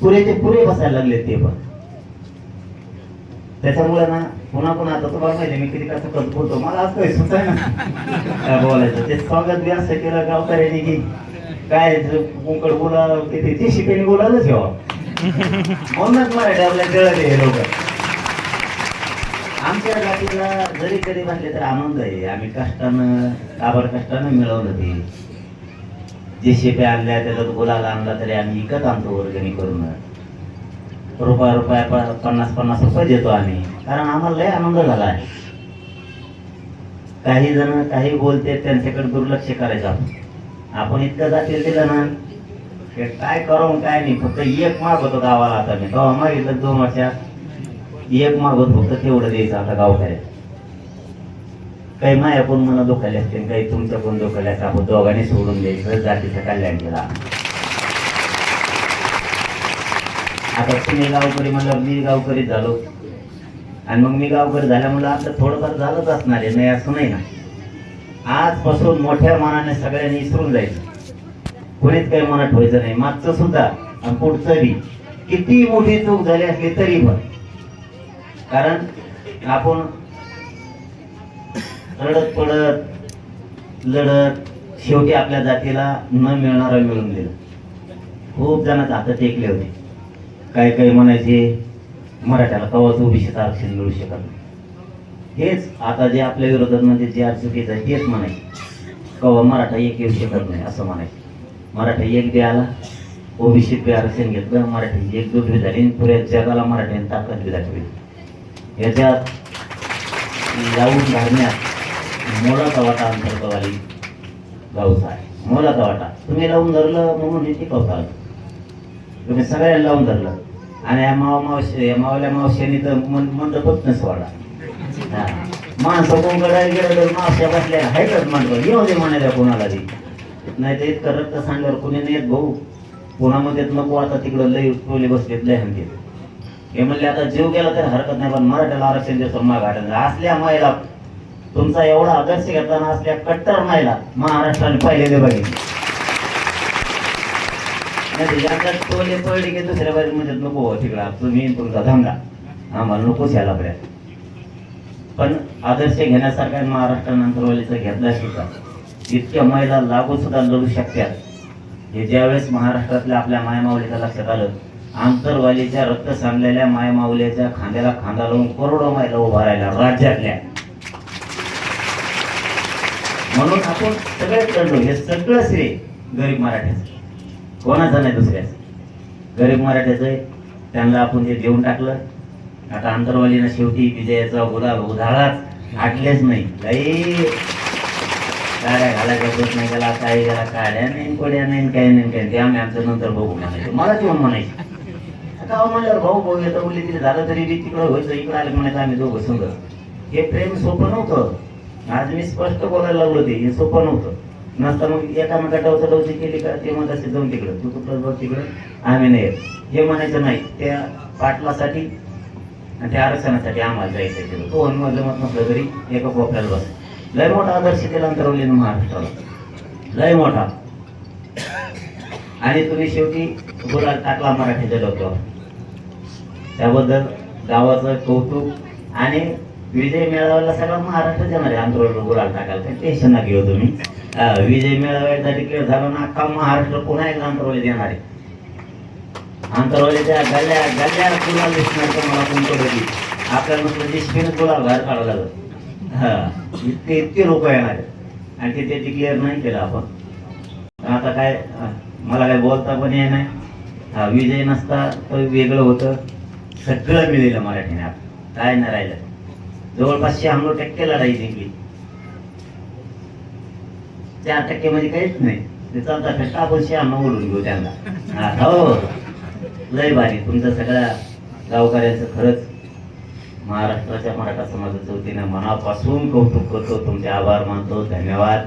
पुरेचे पुरे बसायला लागले ते पण. त्याच्यामुळे ना पुन्हा पुन्हा आता तुम्हाला माहिती मी किती कसं करत बोलतो. मला असं काही सुचाय ना काय बोलायचं? ते स्वागत बी असं केलं गावकऱ्यांनी की काय कुंकड बोला किती? ते शिपेने बोलायलाच घ्यावा म्हणूनच मराठी आपल्या जळले हे लोक. आमच्या जातीला जरी कधी म्हणले तर आनंद आहे. आम्ही कष्टानं काबड कष्टानं मिळवलं ते. जे शेप्या आणल्या त्याच्यात गुलाल आणला तरी आम्ही विकत आणतो वर्गणी करून. रुपया रुपया पन्नास पन्नास रुपये देतो आम्ही. कारण आम्हाला लय आनंद झाला आहे. काही जण काही बोलते त्यांच्याकडे दुर्लक्ष करायचं आपण. आपण इतकं जातील दिलं ना काय करू काय नाही. फक्त एक माग होतो गावाला आता. मी गावा मागितलं दोन वर्षात. एक मागत फक्त तेवढं द्यायचं आता गावकऱ्या काही माया पण मला दुखायला असते काही तुमच्या पण दुखायला असते आपण दोघांनी सोडून द्यायचं. जातीचं कल्याण केला. आता तुम्ही गावकरी म्हणलं मी गावकरी झालो. आणि मग मी गावकरी झाल्यामुळे आता थोडंफार झालंच असणार आहे. नाही असं नाही ना. आजपासून मोठ्या मनाने सगळ्यांनी विसरून जायचं. कोणीच काही मनात ठेवायचं नाही. मागचं सुद्धा आणि पुढचं बी. किती मोठी चूक झाली असली तरी पण. कारण आपण रडत पडत लढत शेवटी आपल्या जातीला न मिळणारं मिळून दिलं खूप जणांचे हात टेकले होते. काही काही म्हणायचे मराठ्याला कवाच ओबीसीत आरक्षण मिळू शकत नाही. हेच आता जे आपल्या विरोधात म्हणजे जे आज चुकीचं आहे तेच म्हणायचे. कवा मराठा एक येऊ शकत नाही असं म्हणायचे. मराठा एक बी आला ओबीसीत बी आरक्षण घेतलं मराठी एक बी झाली आणि पुऱ्या जगाला मराठ्यांनी ताकद बी दाखवली. याच्यात जाऊन घालण्यात मोलाचा वाटा अंतर्गवाली गावचा आहे मोलाचा वाटा तुम्ही लावून धरलं म्हणून हे टिकवता तुम्ही सगळ्यांना लावून धरलं. आणि या मावा मावशी या मावल्या मावशीने तर मन मंडपच नस वाढा माणसं कोण करायला गेलं तर मावश्या बसल्या. हायकच मंडप. येऊ दे म्हणायला कोणाला बी. नाही तर इतकं रक्त सांडल्यावर कोणी नाही येत भाऊ पुण्यामध्ये नको आता तिकडं लय टोले बसलेत लय हंगे हे म्हणले आता जीव गेला तर हरकत नाही पण मराठ्याला आरक्षण देतो माग असल्या मायला तुमचा एवढा आदर्श घेताना असल्या कट्टर महिला महाराष्ट्राने पाहिलेले बघितले नाही टोले पडले की दुसऱ्या बाजू म्हणजे नको हो तिकडा तुम्ही तुमचा धंदा. आम्हाला नकोच यायला पर्यंत पण आदर्श घेण्यासारखा महाराष्ट्रानंतर वालीचा घेतला सुद्धा. इतक्या महिला लागू सुद्धा लढू शकतात. हे ज्यावेळेस महाराष्ट्रातल्या आपल्या मायमाऊलीच्या लक्षात आलं आंतरवालीच्या रक्त सांडलेल्या मायमाऊलीच्या खांद्याला खांदा लावून करोडो महिला उभा राहिल्या राज्यातल्या. म्हणून आपण सगळे लढलो हे सगळं श्रेय गरीब मराठ्याचं. कोणाचं नाही दुसऱ्याचं. गरीब मराठ्याचं आहे. त्यांना आपण ते देऊन टाकलं. आता अंतरवालीनं शेवटी विजयाचा गुलाब उधाळाच आटलेच नाही. काही गाड्या घालायच्या होत नाही. त्याला काय त्याला काड्या नाही कोड्या नाही काही नाही काही ते आम्ही आमचं नंतर बघू. म्हणायचं मला येऊन म्हणायचं. आता म्हणल्यावर भाऊ भाऊ येतं बोलली तिथे झालं तरी तिकडं व्हायचं इकडं आलं म्हणायचं आम्ही दोघं संघ. हे प्रेम सोपं नव्हतं. आज मी स्पष्ट बोलायला लागलो ते हे सोपं नव्हतं. नसता मग एकामेका डवचा डवची केली का ते मग असे जाऊन तिकडं तू कुठलं बघ तिकडं? आम्ही नाही येत. हे म्हणायचं नाही त्या पाटलासाठी आणि त्या आरक्षणासाठी आम्हाला जायचं तिथं. तो हनुमान जमत नसलं तरी एका कोपऱ्याला बस. लय मोठा आदर्श त्याला अंतरवले महाराष्ट्राला. लय मोठा. आणि तुम्ही शेवटी गुलाल टाकला मराठीच्या डोक्यावर त्याबद्दल गावाचं कौतुक आणि विजय मेळाव्याला सगळा महाराष्ट्र जाणार आहे. आंदोलन गुलाल टाकायला काही टेन्शन ना घेऊ तुम्ही. विजय मेळाव्याचा डिक्लेअर झाला ना अख्खा महाराष्ट्र पुन्हा एकदा आंतरवलीत देणार आहे. आंतरवलीच्या गल्ल्या गल्ल्या गुलाल दिसणार तर मला तुमच्या कधी आपल्याला म्हटलं जिस्पीनं गुलाल बाहेर काढावं लागत हा इतके इतके लोक येणार आहेत. आणि ते डिक्लेअर नाही केलं आपण. आता काय मला काय बोलता पण ये नाही. हा विजय नसता तर वेगळं होतं. सगळं मिळेल मराठीने. आपण काय नाही राहिलं. जवळपास शहाण्णव टक्के लढाई जिंकली. चार टक्के म्हणजे काहीच नाही. ते चौदा टक्के आपण शहाण्णव ओढून घेऊ त्यांना. हो लय भारी. तुमचा सगळ्या गावकऱ्यांचं खरंच महाराष्ट्राच्या मराठा समाजाच्या वतीनं मनापासून कौतुक करतो. तुमचे आभार मानतो. धन्यवाद.